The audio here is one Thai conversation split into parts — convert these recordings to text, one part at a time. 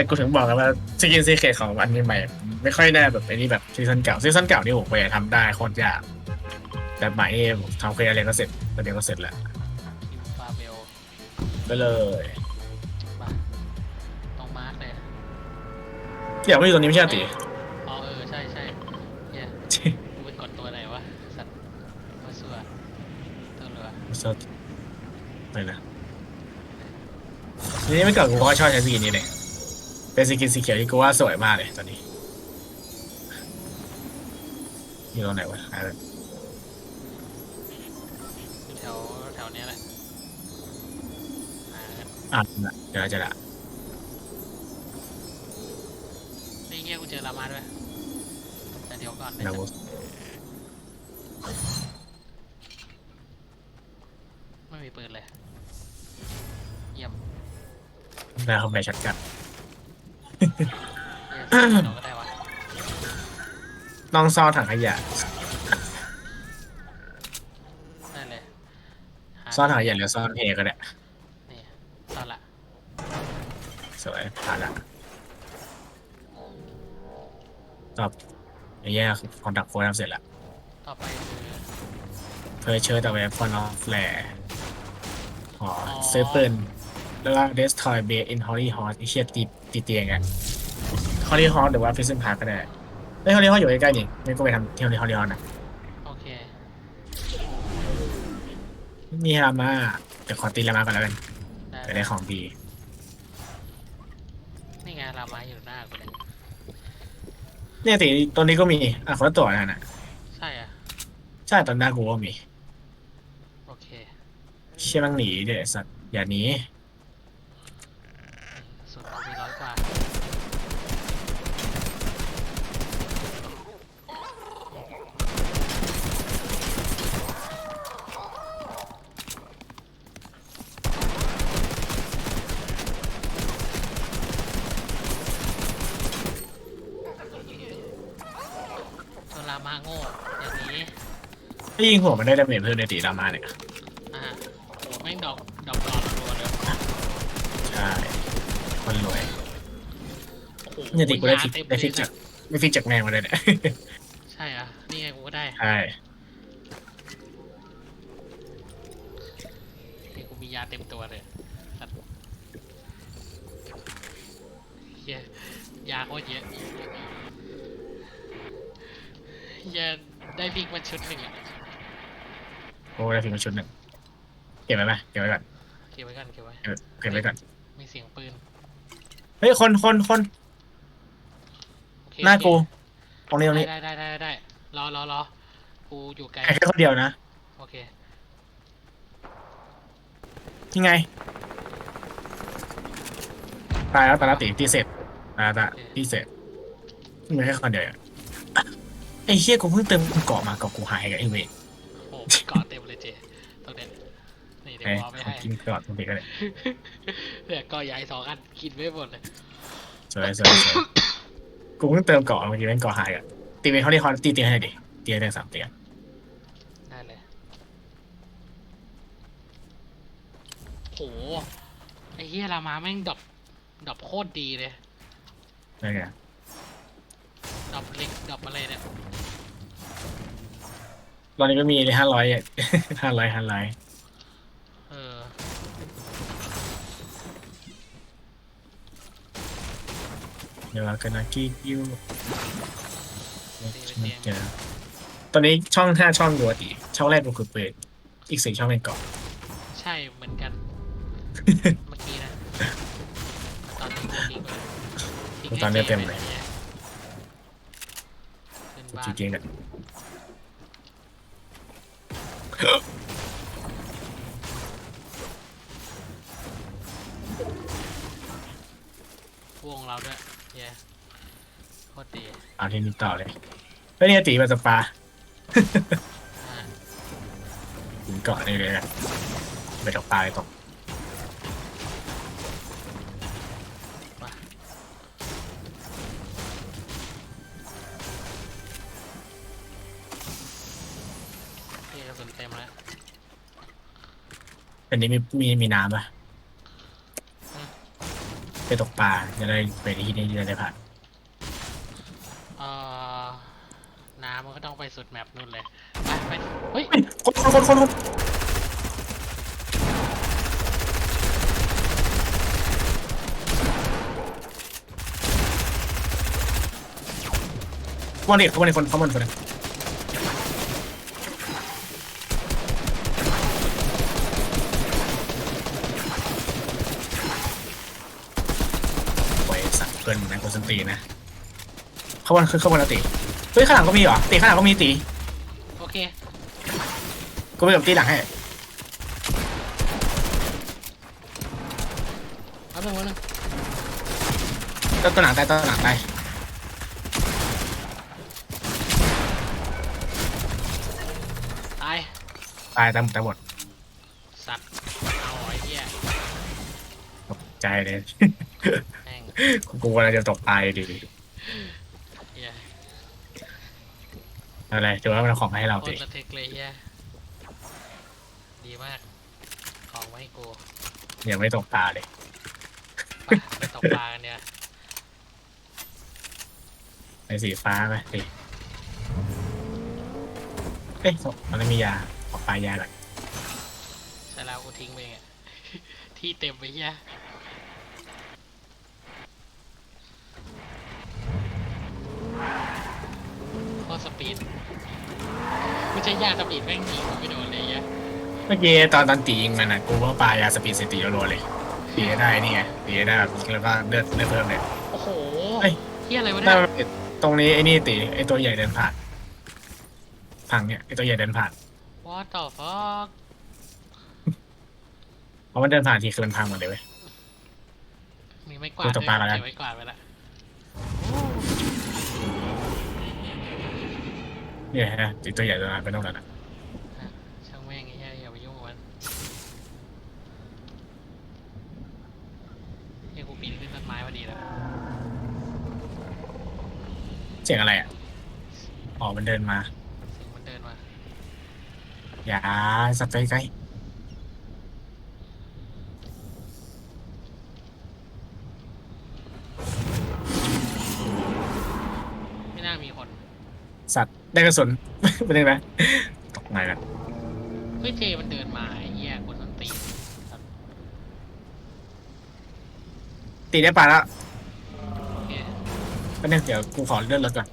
แต่กูถึงบอกแล้วว่าซีกินซีเคทของอันใหม่ๆไม่ค่อยได้แบบไอ้นี่แบบซีซันเก่าซีซันเก่านี่ผมไปทำได้โคตรยากแต่ใหม่นี่ผมทำเคลียร์อะไรก็เสร็จประเดี๋ยวก็เสร็จแล้วอินฟาเบลไปเลยมาต้องมาร์กเลยอยากไม่อยู่ตรงนี้ไม่ใช่เหรอตีอ๋อเออใช่ใช่เฮียกูไปกดตัวไหนวะสัตว์มาสัวตัวเรือสดไปนะทีนี้ไม่เกิดกูก็ชอบใช้สกินนี้เลย เป็นสกินสีเขียวที่กูว่าสวยมากเลยตอนนี้อยู่ตรงไหนวะหาเลยอยู่แถวแถวเนี้ยแหละหากันอะน่ะเดี๋ยวเราจะละไอ้เฮียกูเจอลามาด้วยแต่เดี๋ยวก่อนเราไม่มีปืนเลย เยี่ยมเราเข้าไปช็อตกัน เยี่ยมเราก็ได้วะต้องซ่อนถังขยะได้เลยหาซ่อนถังขยะหรือซ่อนเอก็ได้นี่ซ่อนละสวยผ่านละตอบไอ้แย่คอนดักโฟนทำเสร็จละต่อไปคือเพอเชิญแต่เว็บฟอนอฟแฟร์อ๋อซื้อปืน แล้วก็เดสทอยเบสอินฮอลลี่ฮอสไอเชียตีตีเตียงอะฮอลลี่ฮอสหรือว่าฟิซเซนพาร์ก็ได้เฮ้ยฮอลลี่ฮอสอยู่ใกล้ๆนี่ไม่ก็ไปทำที่ฮอลลี่ฮอลลี่ฮอสนะโอเคนี่ฮามาเดี๋ยวขอตีลามาก่อนแล้วกันได้จะได้ของดี นี่ไงลามาอยู่หน้ากูเลยเนี่ยตีตัวนี้ก็มี อะคนละตัวนั่นน่ะใช่อะ ใช่ตอนหน้ากูก็มี โอเค เชี่ยมังหนีเดี๋ยวไอ้สัตว์อย่าหนี สุดกูมีร้อยกว่า ตัวลามาโง่อย่างนี้ ถ้ายิงหัวมันได้ดาเมจเพิ่มในตีรามาเนี่ย อ่าโหแม่งดอกดอกดอกรัวเลยใช่ คนรวย โอ้โหเนี่ยตีกูได้ฟิกได้ฟิกจากได้ฟิกจากแมงมาเลยเนี่ย ใช่อะนี่ไงกูก็ได้ใช่นี่กูมียาเต็มตัวเลยสัตว์เหี้ยยาโคตรเยอะเหี้ยได้พิกมาชุดหนึ่งอะ โอ้ได้ฟิกมาชุดหนึ่งเก็บไว้ไหมเก็บไว้ก่อนเก็บไว้ก่อนเก็บไว้ เก็บเก็บไว้ก่อนมีเสียงปืนเฮ้ยคนคนคนโอเคหน้าโอเคกูตรงนี้ตรงนี้ได้ได้ได้ได้ได้รอรอรอกูอยู่ไกล แค่คนเดียวนะโอเค ยังไง ตายแล้วตายแล้วตีตีเสร็จตายแล้วตายตีเสร็จมีแค่คนเดียวอะไอ้เชี่ยกูเพิ่งเติมเกาะมาเกาะกูหายกับไอ้เวท โอ้โหเกาะเต็มเลยเจตรงเนี้ยนี่ เดี๋ยวไอ้วอลไม่ขอให้กินเกาะตรงนี้ก็ได้เหลือเกาะใหญ่สองอันกินไม่หมดเลยสวยสวยสวยกูเพิ่งเติมเกาะเมื่อกี้เป็นเกาะหายอะตีเป็นเขาเรียกเขาตีเตียงให้หน่อยดิเตียงได้สามเตียงได้เลยโหไอ้เฮียรามาแม่งดรอปดรอปโคตรดีเลยนั่นไงดรอปเล็กดรอปอะไรเนี่ยตอนนี้ก็มีห้าร้อยห้าร้อยห้าร้อย เออ เดี๋ยวเรากันนะกี้ยูเจอตอนนี้ช่องห้าช่องดูดีช่องแรกกูคือเปิดอีกสี่ช่องเป็นเกาะใช่เหมือนกันเมื่อกี้นะตอนนี้กูทิ้งไปทิ้งให้ตอนนี้เต็มเลยจขึ้นบ้าจนริงๆอะวงเราด้วย เย้โคตรดีเอาที่นี่ต่อเลยเฮ้ยเนี่ยตีมาสปาอ่าถึงเกาะนี่เลยอะไปตกปลาไปตกนี่กระสุนเต็มแล้วอันนี้มีมีมีน้ำป่ะ ไปตกปลาจะได้ไปที่นี่จะได้ผ่านเอ่อน้ำมันก็ต้องไปสุดแมปนู่นเลย ไปไปเฮ้ยเฮ้ยคนคนคนคนคนวันนี้วันนี้คนเขาบนคนนึงโอ้ยสัตว์เกินนะคนสันตีนะเขาบนคือเขาบนตีเฮ้ยข้างหลังก็มีเหรอตีข้างหลังก็มีตีโอเคกูไปกับตีหลังให้แป๊บนึงแป๊บนึงต้นต้นหลังตายต้นหลังตายตายตายตายหมดตายหมดสัตว์เอาไอ้เหี้ยตกใจเลยแม่งกูกำลังจะตกตายดิ เหี้ย อะไรถือว่ามันเอาของมาให้เราโคติตรระทึกเลยเหี้ยดีมาก ของไว้ให้กูยังไม่ตกตาเลยไปไปตกปลากันเนี่ยไอ้สีฟ้าไหมดิเอ๊ะมันไม่มียาขอปลายาก่อนใช่แล้วกูทิ้งไปเองอะที่เต็มไปเหี้ยโคตร สปีดไม่ใช่ยาสปีดแม่งยิงกูไม่โดนเลยเหี้ยเมื่อกี้ตอนตอนตียิงมันนะกูว่าปลายาสปีดสตีรัวๆเลยตีให้ได้นี่ไงตีให้ได้แบบแล้วก็เลือดเลือดเพิ่มเลย โอ้โหเอ้ย เฮียอะไรวะได้เนี่ยตรงนี้ไอ้นี่ตีไอ้ตัวใหญ่เดินผ่านพังเนี่ยไอ้ตัวใหญ่เดินผ่าน What the fuck เพราะมันเดินผ่านทีคือมันพังหมดเลยเว้ย มีไม่กวาดกูด้ตวยกปลาแล้วกันเก็บไว้กวาดไปละ เนี่ยฮะตีตัวใหญ่เดินผ่านไปตรงนั้นอะช่างแม่งไอ้เหี้ยอย่าไปยุ่งกับมันเฮียกูปีนขึ้นต้นไม้พอดีแล้วเสียงอะไรอะอ๋อมันเดินมาเสียงมันเดินมาอย่าสับไปใกล้ไได้กระสุน ไม่ได้ไหมตกไหนกันเฮ้ยเจมันเดินมาไอ้เหี้ยคนมันตีนตีได้ปลาแล้วโอเคก็เนี่ยเดี๋ยวกูขอเลื่อนรถก่อน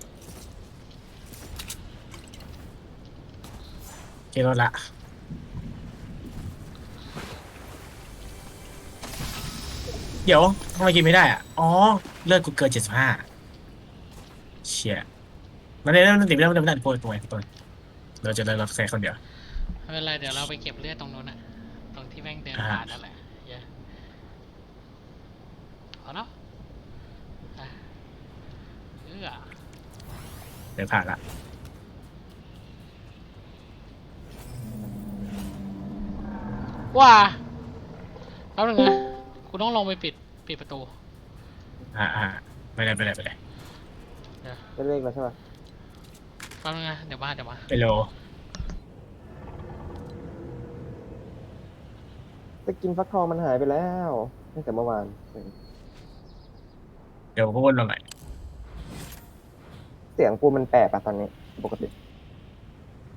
เกรถละเดี๋ยวทำไมกินไม่ได้อะอ๋อ เลือดกูเกินเจ็ดสิบห้าเชี่ย มันได้มันติดไม่ได้มันได้ไม่ได้ตัวตัวตัวเราจะได้รถแค่คนเดียวไม่เป็นไรเดี๋ยวเราไปเก็บเลือดตรงนู้นอะตรงที่แม่งเดินอ่าผ่านนั่นแหละเฮียเอาเนาะอะเอื้อเดินผ่านละว่าแป๊บนึงนะกูต้องลงไปปิดปิดประตู อ่าอ่าไม่ได้ไม่ได้ไม่ได้เป็นเลขแล้วใช่ป่ะแป๊บนึงนะเดี๋ยวมาเดี๋ยวมาไปโลสกินฟักทองมันหายไปแล้วตั้งแต่เมื่อวานเดี๋ยวก็วนลงหน่อยเสียงกูมันแปลกอะตอนนี้ ปกติ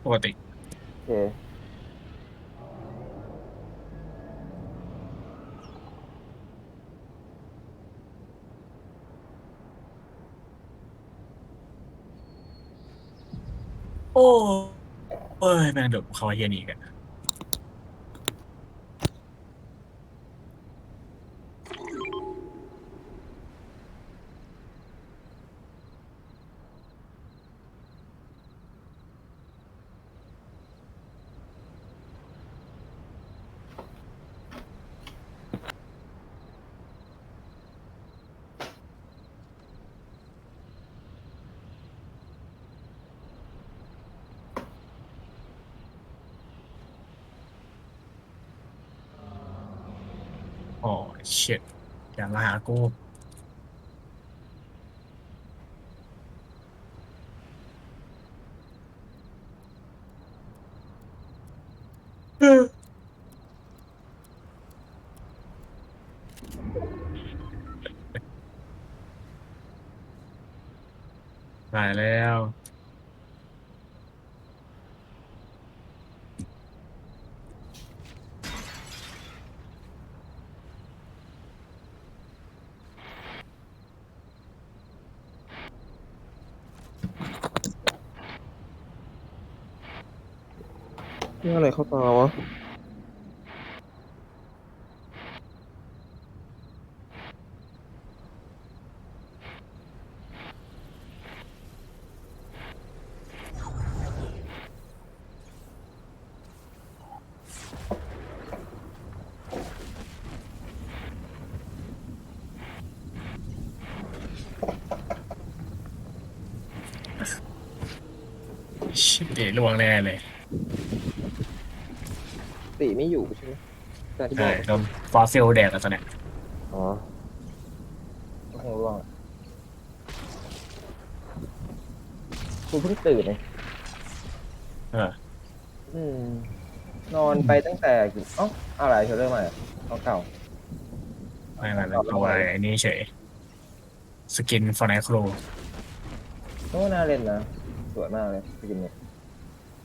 ปกติ โอเค โอ้เอ้ยแม่งเดี๋ยวเขาเฮียหนีกัน โอ้เช็ดอย่าลาหากูตายแล้ว นี่อะไรเข้าตาวะชิบเดล่วงแน่เลย ตีไม่อยู่ใช่ไหมแต่ที่บใช่อกโดนฟอสซิลแดกแล้วตอนเนี้ยอ๋อก็คงร่วงอะกูเพิ่งตื่นเลยเอออืม นอนไปตั้งแต่กี่เอ้าอะไรเธอเริ่มใหม่เอาเก่า ไม่ไม่ไม่ตัวไอ้นี่เฉย สกินฟอร์ไนครูโอ้น่าเล่นนะ สวยมากเลยสกินเนี่ย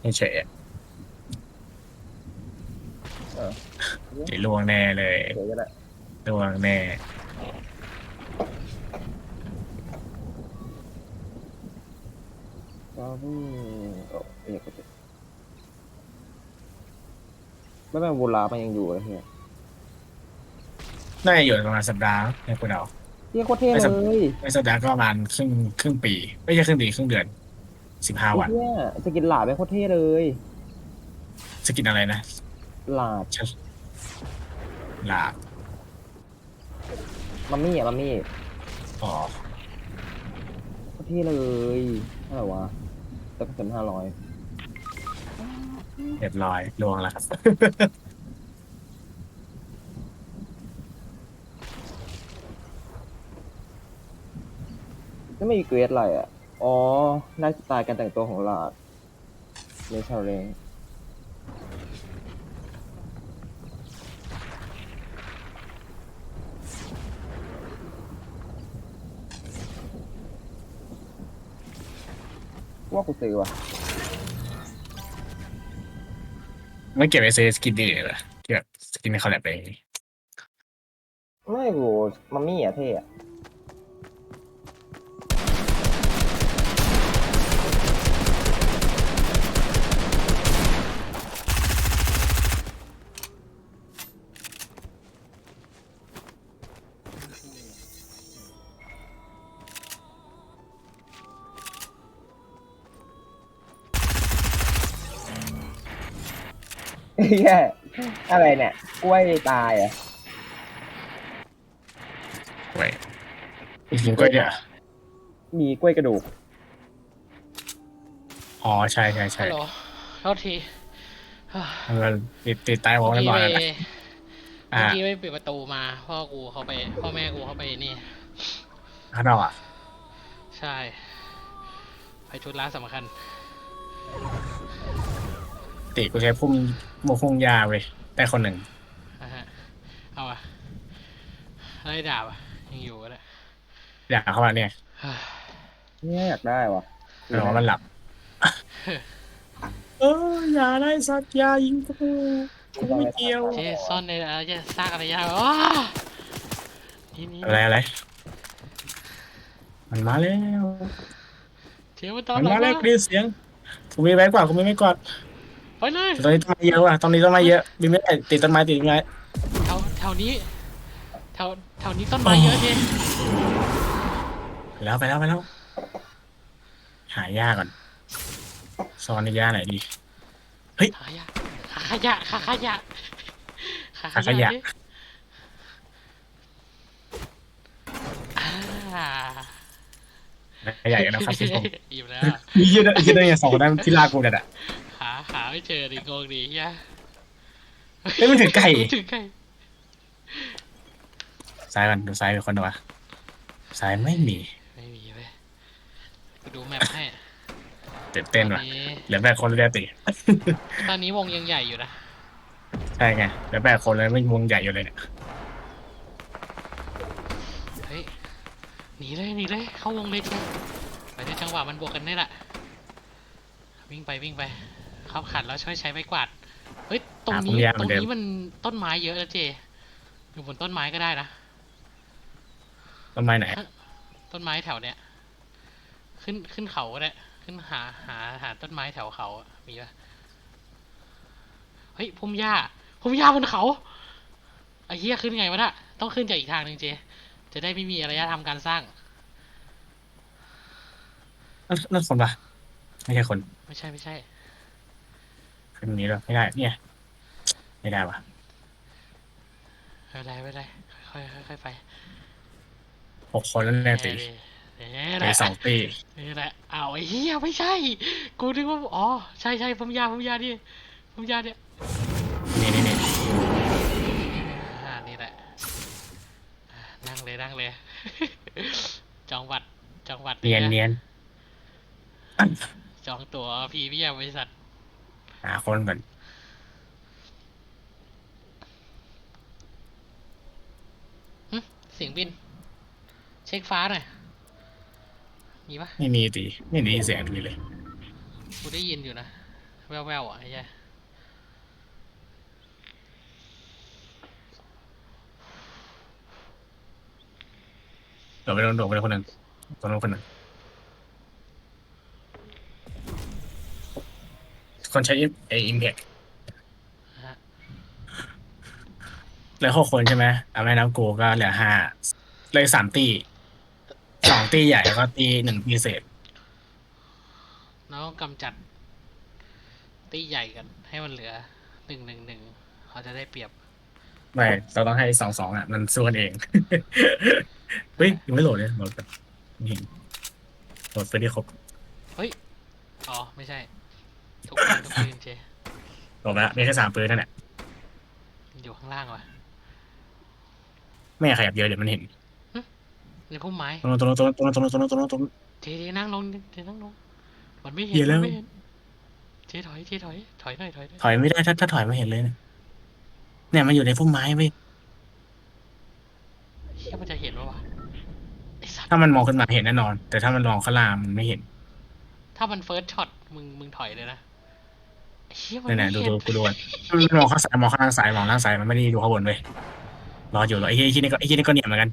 นี่เฉยอะ เออเดล่วงแน่เลยสวยก็ได้ลวงแน่ก็เพิ่งโอ้เอกก็จะไม่เป็นบูรามันยังอยู่เลยเฮียน่าจะอยู่ประมาณสัปดาห์ในคุณเอา เฮียโคตรเท่ไม่เลสัปยในสัปดาห์ก็ประมาณครึ่งครึ่งปี ไม่ใช่ครึ่งปีครึ่งเดือนสิบห้าวัน เฮียสกินหลาดเป็นโคตรเท่เลย สกินอะไรนะ หลาดลามัมมี่อะมัมมี่อ๋อโคตรเท่เลยเท่าไหร่วะแต่ก็เต็มห้าร้อยเรียบร้อยลวงแล้วครับไม่มีเกรดอะไรอะ อ๋อไลฟ์สไตล์การแต่งตัวของหลาดเนชาเรง ว่ากูซื้อว่ะไม่เก็บไอซื้อสกินดีเลยเหรอที่แบบสกินในคอลแลบไป ไม่กูมัมมี่อะเท่อะ แย่อะไรเนี่ย กล้วยตายอะไว้จริงๆก็เดี๋ยวมีกล้วยกระดูก อ๋อใช่ใช่ใช่ฮัลโหลโทษทีอะมันติดติดใต้วอลเมื่ไม่อกี้บอกไปแล้วนะเมื่อ่าอกี้ไปปิดประตูมา พ่อกูเขาไป พ่อแม่กูเขาไปนี่ ข้างนอกอะใช่ ไปชุดร้านสำคัญ ติกูใช้พุ่มโมพุ่งยาเว้ยได้คนหนึ่งนะฮะเอาอะอะไรดาบอะยังอยู่ก็ได้อยากเข้ามาเนี่ยเนี่ยอยากได้วะแต่ว่ามันหลับเอออย่าได้สักยายิงกูกูไม่เกี่ยวเจซ่อนในอะไรจะซากอะไรยาวอ้านี่นี่อะไรอะไรมันมาแล้วเจมันตามมันหลัมางแล้วมากรีดเสียงกูมีไว้กว่ากูมีไว้ก่อน ไปเลยตอนนี้ต้นไม้เยอะว่ะตอนนี้ต้นไม้เยอะมีไม่ได้ติดต้นไม้ติดต้นไม้แถวแถวนี้แถวแถวนี้ต้นไม้เยอะเจไปแล้วไปแล้วไปแล้ว หายาก่อนซ่อนในยาไหนดีขายะขาขยะขาขยะขาขาขยะดิอ่าใหญ่กันนะครับพี่ผม อิ่มแล้ว มีเยอะเยอะเลยสองคนนั้นที่ลากกูเนี่ยแหละหาหาไม่เจอดิโกงดีเฮียเอ้ยมันถึงไก่ถึงไก่ซ้ายก่อนดูซ้ายเป็นคนดูวะซ้ายไม่มีไม่มีเว้ยกูดูแมปให้ตื่นเต้นตอว่ะนนี้เหลือแปดคนเลยอะติ ตอนนี้วงยังใหญ่อยู่นะใช่ไงเหลือแปดคนเลยไม่วงใหญ่อยู่เลยเนี่ยเฮ้ยหนีเลยหนีเลยเข้าวงเลยเจ้ไปในจังหวะมันบวกกันนี่แหละวิ่งไปวิ่งไป เขาขัดแล้วช่วยใช้ไม้กวาดเฮ้ยตรงนี้อะผมยากเหตมืรองนเดิม นี้มันต้นไม้เยอะนะเจ อยู่บนต้นไม้ก็ได้นะต้นไม้ไหน ต้นไม้แถวเนี้ยขึ้นขึ้นเขาก็ได้ขึ้นหาหาหาต้นไม้แถวเขาอะมีปะเฮ้ยพุ่มหญ้าพุ่มหญ้าบนเขาไอ้เหี้ยขึ้นไงวะน่ะต้องขึ้นจากอีกทางหนึ่งเจ จะได้ไม่มีอารยธรรมการสร้าง นั่นนั่นคนปะไม่ใช่คน ไม่ใช่ไม่ใช่ ขึ้นตรงนี้แล้วไม่ได้ เนี่ย ไม่ได้วะไม่เป็นไรไม่เป็นไรค่อยค่อยค่อยไปหกคนแล้วแน่ตีนี่แหในละสองตีนี่แหละอ้าวไอ้เหี้ยไม่ใช่ กูนึกว่าอ๋อใช่ใช่พุ่มหญ้าพุ่มหญ้านี่พุ่มหญ้าเนี่ยนี่นี่นี่อ่านี่แหละอ่านั่งเลยนั่งเลย จองบัตรจองบัตรเนียนะเนียนจองตั๋วพรีเมียมบริษัท หาคนก่อนเสียงบิน เช็คฟ้าหน่อย มีปะไม่มีตีไม่ได้ยินเสียงตีเลย กูได้ยินอยู่นะ แววๆอะไอ้เหี้ยโดดไปโดนโดดไปคนหนึ่งโดนคนหนึ่ง คนใช้ไออิมแพคฮะเหลือหกคนใช่ไหมเอาไม่นับกูก็เหลือห้าเลยสามตีสองตีใหญ่แล้วก็ตีหนึ่งตีเศษ เราต้องกำจัด ตีใหญ่กัน ให้มันเหลือหนึ่งหนึ่งหนึ่งเขาจะได้เปรียบไม่เราต้องให้สองสองอะ มันสู้กันเอง เฮ้ยยังไม่โหลดเลยโหลดแบบนี่โหลดไปที่ครบอ๋อ ไม่ใช่ ทุกคนทุกปืนเจโหลดแล้วมีแค่สามปืนนั่นแหละอยู่ข้างล่างว่ะไม่อยากขยับเยอะเดี๋ยวมันเห็นในพุ่มไม้ตรงนู้นตรงนู้นตรงนู้นตรงนู้นตรงนู้นตรงนู้นตรงนู้นเจเจนั่งลงเจนั่งลงมันไม่เห็นเดี๋ยวแล้ว มันไม่เห็นเจถอยเจถอยถอยหน่อยถอยหน่อยถอยไม่ได้ถ้าถ้าถอยไม่เห็นเลยเนี่ยเนี่ยมันอยู่ในพุ่มไม้เว้ยเฮียมันจะเห็นปะวะไอสัตว์ถ้ามันมองขึ้นมาเห็นแน่นอน แต่ถ้ามันมองข้างล่างมันไม่เห็น ถ้ามันเฟิร์สช็อตมึงมึงถอยเลยนะไอ้ เฮียมันเนี่ยไม่เนี่ยดูเห็นดูกูดูก่อนมันมองข้างซ้ายมองข้างล่างซ้ายมองล่างซ้ายมันไม่ได้ดูข้างบนเว้ยรออยู่รอไอ้เหี้ยไอ้เหี้ยนี่ก็ไอ้เหี้ยนี่ก็เนี่ยเหมือนกัน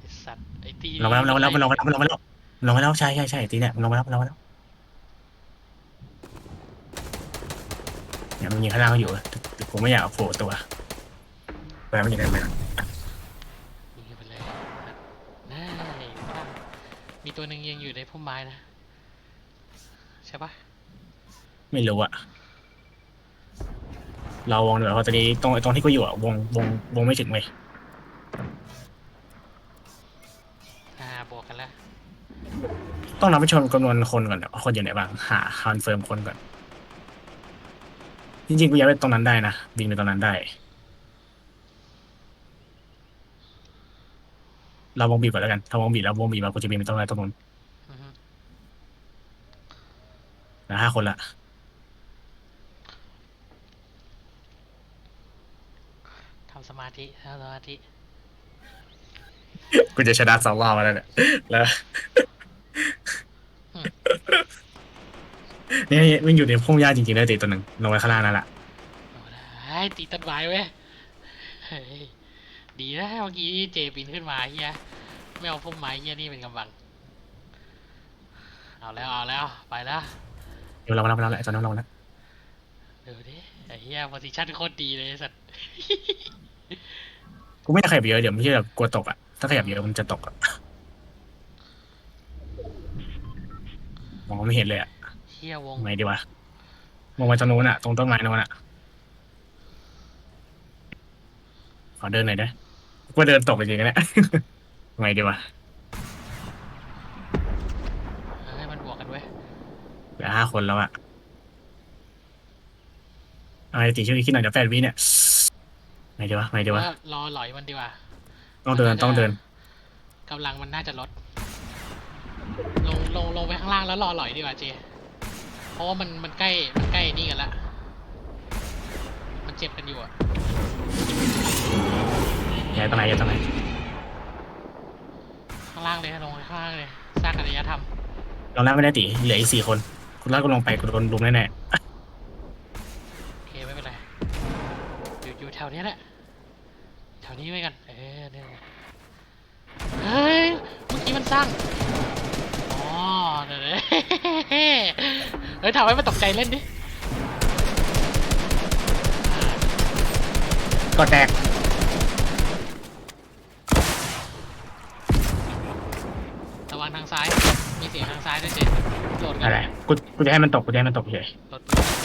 ไอ้สัตว์ไอ้ตีลงมาแล้วลงมาแล้วลงมาแล้วลงมาแล้วลงมาแล้วใช่ใช่ใช่ตีเนี่ยลงมาแล้วลงมาแล้วเนี่ยมันยิงข้างล่างอยู่แต่แต่กูไม่อยากเอาโผล่ตัวไปมันยิงได้ไหมล่ะยิงไปเลยน่ามีตัวหนึ่งยังอยู่ในพุ่มไม้นะใช่ปะ ไม่รู้อะเราวงเดี๋ยวเพราะตอนนี้ตรงตรงที่กูอยู่อะวงวงวงไม่ถึงเว้ยอ่าบวกกันแล้วต้องนับไปชนจำนวนคนก่อนว่าคนอยู่ไหนบ้างหาคอนเฟิร์มคนก่อน จริงๆกูย้ายไปตรงนั้นได้นะบินไปตรงนั้นได้ เราวงบีบก่อนแล้วกันถ้าวงบีบแล้ววงบีบมากูจะบินไปตรงไหนตรงนู้นอือฮึนะห้าคนละำสมาธิทำสมาธิกูจะชนะสองรอบมาแล้วเนี่ยแล้วเนี่ยมันอยู่ในพุ่มหญ้าจริงๆเลยตีตัวหนึ่งลงไปข้างล่างนั่นแหละโอ้ได้ตีต้นไม้เว้ยเฮ้ยดีนะเมื่อกี้เจปีนขึ้นมาเฮียไม่เอาพุ่มไม้เฮียนี่เป็นกำบัง เอาแล้วเอาแล้วไปแล้วเดี๋ยวเราเราเราแหละตอนนั้นเราแล้วดูดิไอ้เฮียโพซิชั่นโคตรดีเลยไอ้สัตว์ กูไม่อยากขยับเยอะเดี๋ยวไม่ใช่แบบกลัวตกอะถ้าขยับเยอะมันจะตกอะมองไม่เห็นเลยอะเฮียวงทำไงดีวะมองไปตรงนู้นอะตรงต้นไม้นู้นอะขอเดินหน่อยนะกูว่าเดินตกจริงๆนะเนี่ยทำไงดีวะให้มันบวกกันเว้ยเหลือห้าคนแล้วอะเอาไอ้ตีช่วยคิดหน่อยเดี๋ยวแปดวิเนี่ย ไงดีวะไงดีวะว่ารอหลอยมันดีกว่าต้องเดินต้องเดินกำลังมันน่าจะลด ลงลงลงไปข้างล่างแล้วรอหลอยดีกว่าเจ เพราะว่ามันมันใกล้มันใกล้นี่กันละมันเจ็บกันอยู่อะย้ายตรงไหนย้ายตรงไหนข้างางล่างเลยลงข้างล่างเลยสร้างอารยธรรมลงล่างไม่ได้ตีเหลืออีกสี่คน คุณล่างก็ลงไปกูโดนลุมแน่โอเคไม่เป็นไรอยู่อยู่แถวเนี้ยแหละแถ วนี้ไว้กัน เออเนี่ยเฮ้ย เมื่อกี้มันสร้าง อ๋อเดี๋ยวนะเฮ้ยทำให้มันตกใจเล่นดิอ่าๆก็แตก ระวังทางซ้าย มีเสียงทางซ้ายด้วยเจโหลดกัอะไร กู กูจะให้มันตก กูจะให้มันตกเฉย โหลดปืนโหลดปืนกัน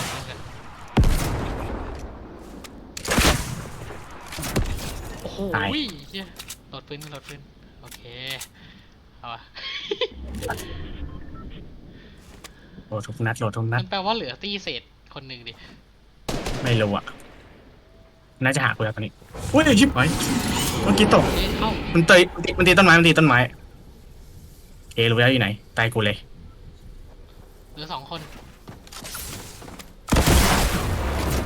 โอ้โหเหี้ยโหลดปืนโหลดปืนโอเค เอาอะโหลดทุกนัดโหลดทุกนัมัดนแปลว่าเหลือตี้เศษคนหนึ่งดิ ไม่รู้อะ น่าจะหากูแล้วตอนนี้อุ้ยชิบหายเมื่อกี้ตก เอ๊ะเอ้ามันตีมันตีต้นไม้ มันตีต้นไม้ เอรู้แล้วอยู่ไหน ตายกูเลย เหลือสองคน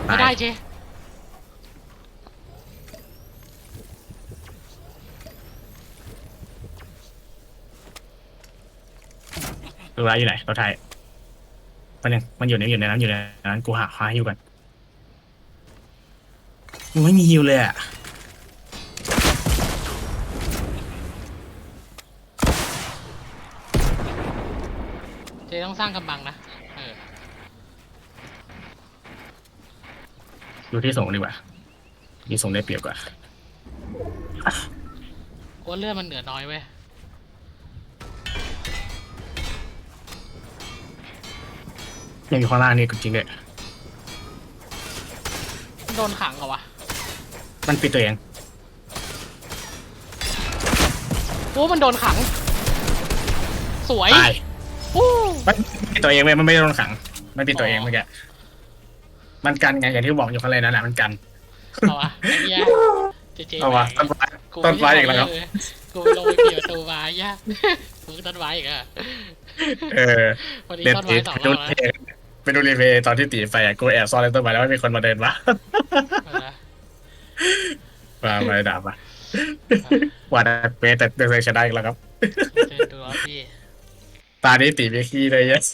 ไม่ได้เจ รู้แล้วอยู่ไหนเราถ่ายมันยังมันอยู่ในอยู่ในนั้นอยู่ในนั้นกูหาหาฮิวกันมันไม่มีฮิวเลยอะเจต้องสร้างกำบังนะเออดูที่ส่งดีกว่าที่ส่งได้เปรียบกว่ากลัวเลือดมันเหลือน้อยเว้ย ยังอยู่ข้างล่างนี่จริงๆด้วยมันโดนขังเหรอวะมันปิดตัวเอง โอ้มันโดนขัง สวยตาย โอ้มันปิดตัวเองเว้ยมันไม่ได้โดนขัง มันปิดตัวเองอ๋อเมื่อกี้ มันกันไงอย่างที่บอกอยู่ข้างในนั่นแหละมันกัน เอาวะไอ้เหี้ยเจเจเอาวะไหต้นไม้กูต้นไม้อีกแล้วครับกูลงไปปีประตูมาไอ้เหี้ยมึงต้นไม้อีกอะเออวันนี้เด็ดต้นตีไม้สองไปรดูอบแล้วรีเพลย์ ไปดูรีเพลย์ตอนที่ตีไฟอะกูแอบซ่อนในต้นไม้แล้วไม่มีคนมาเดินมาเอาละมามาด่ามาว่าแต่เปแต่เดินชนะอีกแล้วครับ เจอตัวพี่ตานี้ตีไปขี้เลย yes